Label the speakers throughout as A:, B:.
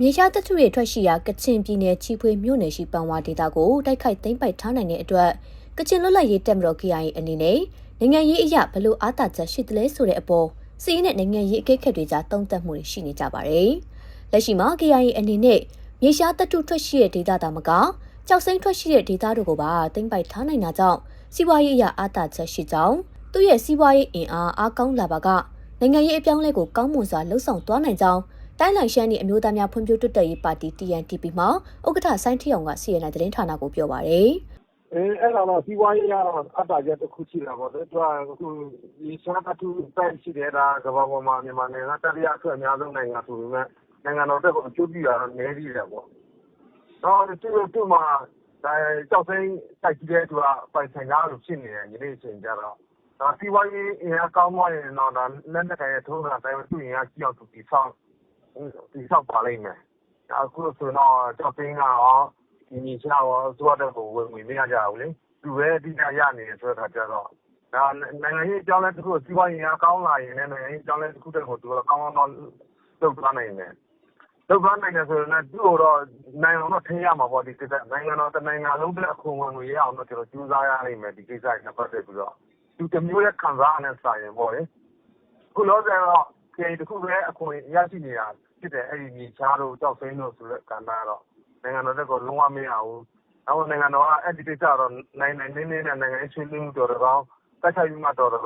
A: မြေရှားတပ်ထုတွေထွက်ရှိရာကချင်ပြည်နယ်ချီဖွေမြို့နယ်ရှိပန်ဝါဒေသကိုတိုက်ခိုက်သိမ်းပိုက်ထားနိုင်တဲ့အတွက်ကချင်လွတ်လပ်ရေးတပ်မတော် KIA အနေနဲ့နိုင်ငံရေးအရာဘလို့အားသာချက်ရှိသလဲဆိုတဲ့အပေါ်စီးရင်တဲ့နိုင်ငံရေးအကဲခတ်တွေကြားတုံ့တက်မှုတွေရှိနေကြပါတယ်။လက်ရှိမှာ KIA အနေနဲ့မြေရှားတပ်ထုထွက်ရှိတဲ့ဒေသတာမကကြောက်စိမ့်ထွက်ရှိတဲ့ဒေသတို့ကိုပါသိမ်းပိုက်ထားနိုင်တာကြောင့်စီးပွားရေးအရာအားသာချက်ရှိကြောင်းသူ့ရဲ့စီးပွားရေးအင်အားအားကောင်းလာပါကနိုင်ငံရေးအပြောင်းအလဲကိုကောင်းမွန်စွာလှုပ်ဆောင်သွားနိုင်ကြောင်း တိုင်းလိုက်ရှမ်းနေအမျိုးသားများဖွံ့ဖြိုးတိုးတက်ရေးပါတီ TNTP မှာဥက္ကဋ္ဌဆိုင်းထီအောင်က CNN သတင်းဌာနကိုပြောပါရယ်
B: အဲအဲ့ဒါတော့စီးပွားရေးကတော့အတ္တကျတစ်ခုရှိတာပေါ့လေသူကအခုဒီရှားတတူတိုက်ရှိတယ်ဒါကမ္ဘာပေါ်မှာမြန်မာနိုင်ငံတတိယအထွက်အများဆုံးနိုင်ငံဆိုပေမဲ့နိုင်ငံတော်တက်ကိုအကျိုးပြုတာတော့နည်းသေးတယ်ပေါ့တော့သူသူ့မှာဒါကြောက်စိမ့်တိုက်ကြည့်တဲ့သူကပိုင်ဆိုင်ကားလို့ဖြစ်နေတယ်ဒီနေ့အချိန်ကျတော့ဒါစီးပွားရေးအင်အားကောင်းမှရင်တော့ဒါလက်နက်ကရဲ့ထုံးတာတိုင်းသူ့အင်အားကြီးအောင်သူတည်ဆောက် တည်ဆောက်ပါလိမ့်မယ်အခုဆိုတော့ကြောက်စိမ့်ကရောဒီမြေရှားရောအစိုးရတက်ကိုဝင်ငွေမရကြဘူးလေသူပဲအဓိကရနေတယ်ဆိုတဲ့ခါကျတော့ဒါနိုင်ငံရေးအကြောင်းလဲတစ်ခုစီးပွားရေးအကောင်းလာရင်လည်းနိုင်ငံရေးအကြောင်းလဲတစ်ခုတည်းကိုသူကကောင်းကောင်းတော့လုပ်သွားနိုင်တယ်လုပ်သွားနိုင်တယ်ဆိုရင်လည်းသူ့ကိုတော့နိုင်ငံတော်ထိရမှာပေါ့ဒီကိစ္စနိုင်ငံတော်တနိုင်ငံလုံးတဲ့အခွန်ဝင်ငွေရအောင်တော့ကျွန်တော်ကြိုးစားရနိုင်မယ်ဒီကိစ္စနဲ့ပတ်သက်ပြီးတော့သူတမျိုးရဲ့ခံစားနဲ့စာရင်ပေါ့လေခုလောဆယ်တော့ခေတခုပဲအခွန်ရရှိနေတာ ဖြစ်တယ် အဲ့ဒီမြေချားတို့ကြောက်စိမ်းတို့ဆိုတဲ့ ကဏ္ဍကတော့ နိုင်ငံတော်တက်ကို လုံးဝမရဘူး။နောက် နိုင်ငံတော်က အဲ့ဒီကိစ္စတော့နိုင်နိုင်နေနေနဲ့ နိုင်ငံရေးဆွေးနွေးမှုတော်တော်တိုက်ခိုက်မှုမှတော်တော်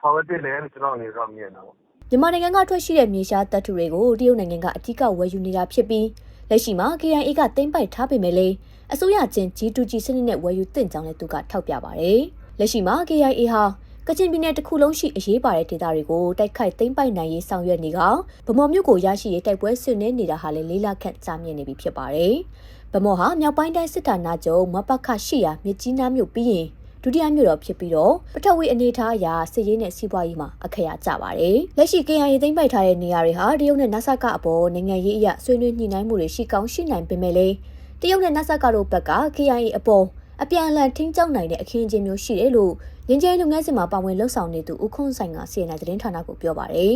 B: ဆောင်ရွက်တယ်လို့ ကျွန်တော်အနေနဲ့မြင်တာပေါ့
A: မြန်မာနိုင်ငံကထွက်ရှိတဲ့ မြေရှားတပ်ထုတွေကို တရုတ်နိုင်ငံကအကြီးကဝယ်ယူနေတာဖြစ်ပြီး လက်ရှိမှာ KIA က သိမ်းပိုက်ထားပေမဲ့လည်း အစိုးရချင်း G2G စနစ်နဲ့ ဝယ်ယူတင်ကြောင်းလည်း သူက ထောက်ပြပါရယ် လက်ရှိမှာ KIA ဟာ ကချင်ပြည်နယ်တစ်ခုလုံးရှိအရေးပါတဲ့ဒေသတွေကိုတိုက်ခိုက်သိမ်းပိုက်နိုင်ရေးဆောင်ရွက်နေကဗမော်မြို့ကိုရရှိရေးတိုက်ပွဲဆင်နွှဲနေတာဟာလည်းလေးလခန့်ကြာမြင့်နေပြီဖြစ်ပါတယ်။ဗမော်ဟာမြောက်ပိုင်းတိုင်းစစ်ဌာနချုပ်မပခရှိရာမြကြီးနားမြို့ပြီးရင်ဒုတိယမြို့တော်ဖြစ်ပြီးတော့ပထဝီအနေထားအရာစစ်ရေးနဲ့စီးပွားရေးမှာအခရာကျပါတယ်။လက်ရှိ KIA သိမ်းပိုက်ထားတဲ့နေရာတွေဟာတရုတ်နဲ့နဆကအပေါ်နိုင်ငံရေးအရဆွေးနွေးညှိနှိုင်းမှုတွေရှိကောင်းရှိနိုင်ပေမဲ့လည်းတရုတ်နဲ့နဆကတို့ဘက်က KIA အပေါ် အပြန်အလှန်ထိန်းကျောင်းနိုင်တဲ့အခင်းအကျင်းမျိုးရှိတယ်လို့ငင်းကျဲလုပ်ငန်းစဉ်မှာပါဝင်လှုပ်ဆောင်နေသူဦးခွန်းဆိုင်က CNN သတင်းဌာနကိုပြောပါတယ်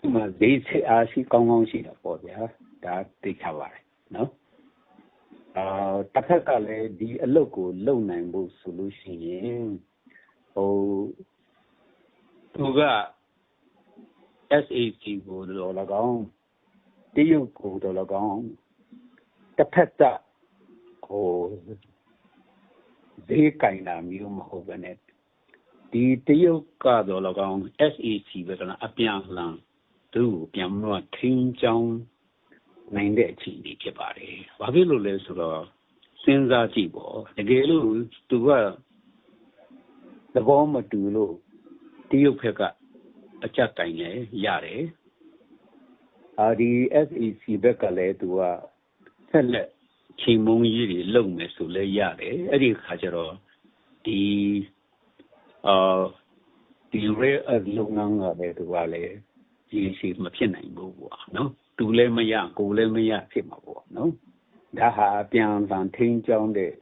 C: ဒီမှာဈေးစစ်အားရှိကောင်းကောင်းရှိတာပေါ့ဗျာဒါသိချပါတယ်နော်အာတစ်ခါကလည်းဒီအလုပ်ကိုလုပ်နိုင်ဖို့ဆိုလို့ရှိရင်ဟိုသူက SAC ကိုတော့၎င်းတရုတ်ကိုတော့၎င်းတစ်ဖက်သက်ဟို ဈေးကင်တာမျိုးမဟုတ်ဘဲနဲ့ဒီတရုတ်ကတော့၎င်း SAC ပဲကတော့အပြန်လှန်သူ့ကိုပြန်မလို့ထင်းချောင်းနိုင်တဲ့အခြေအနေဖြစ်ပါတယ်။ဘာဖြစ်လို့လဲဆိုတော့စဉ်းစားကြည့်ပေါ့တကယ်လို့သူကသဘောမတူလို့တရုတ်ဘက်ကအကြက်ကင်လဲရတယ်။အာဒီ SAC ဘက်ကလည်းသူကဆက်လက် ချိန်မုံကြီးတွေလုံမယ်ဆိုလဲရတယ်။အဲ့ဒီခါကျတော့ဒီအာဒီ rare earth လုပ်ငန်းကလည်းသူကလည်းဒီရှိမဖြစ်နိုင်ဘူးပေါ့နော်သူလည်းမရကိုလည်းမရဖြစ်မှာပေါ့နော်ဒါဟာပြန်တန်ထင်းကြောင်းတဲ့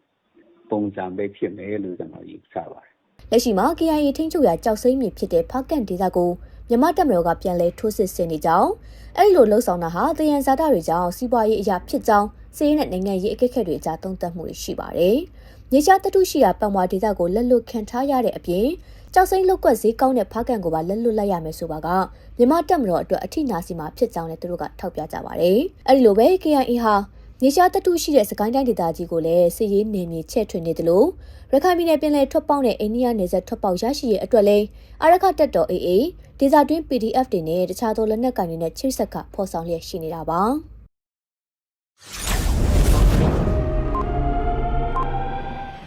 C: ပုံစံပဲဖြစ်မယ်လို့ကျွန်တော်ယူဆပါတယ်။
A: လက်ရှိမှာ KIA ထိန်းချုပ်ရာကြောက်စိမ့်မြေဖြစ်တဲ့ဖားကန်ဒေသကိုမြန်မာတပ်မတော်ကပြန်လည်ထိုးစစ်ဆင်နေကြောင်းအဲဒီလိုလှုပ်ဆောင်တာဟာတယံဇာတာတွေကြောင့်စီးပွားရေးအရာဖြစ်ကြောင်း စီးရဲနဲ့နိုင်ငံရေးအကဲခတ်တွေအကြားတုံ့တက်မှုတွေရှိပါတယ်။မြေရှားတတုရှိရာပန်ဝါဒေသကိုလက်လွတ်ခံထားရတဲ့အပြင်ကြောက်စိမ့်လုတ်ကွက်ဈေးကောင်းတဲ့ဖားကန်ကိုပါလက်လွတ်လိုက်ရမယ်ဆိုပါကမြန်မာတပ်မတော်အတွက်အထိနာစီမှာဖြစ်ကြောင်းလည်းသူတို့ကထောက်ပြကြပါတယ်။အဲဒီလိုပဲ KIA ဟာမြေရှားတတုရှိတဲ့စကိုင်းတိုင်းဒေသကြီးကိုလည်းစစ်ရေးနေမြေချဲ့ထွင်နေတယ်လို့ရခိုင်ပြည်နယ်ပင်လယ်ထွက်ပေါက်တဲ့အိန္ဒိယနယ်စပ်ထွက်ပေါက်ရရှိရဲ့အတွက်လည်းအရခတက်တော် AA ဒေသတွင်း PDF တွေနဲ့တခြားသောလက်နက်ကိုင်တွေနဲ့ချိတ်ဆက်ကဖော်ဆောင်လျက်ရှိနေတာပါ။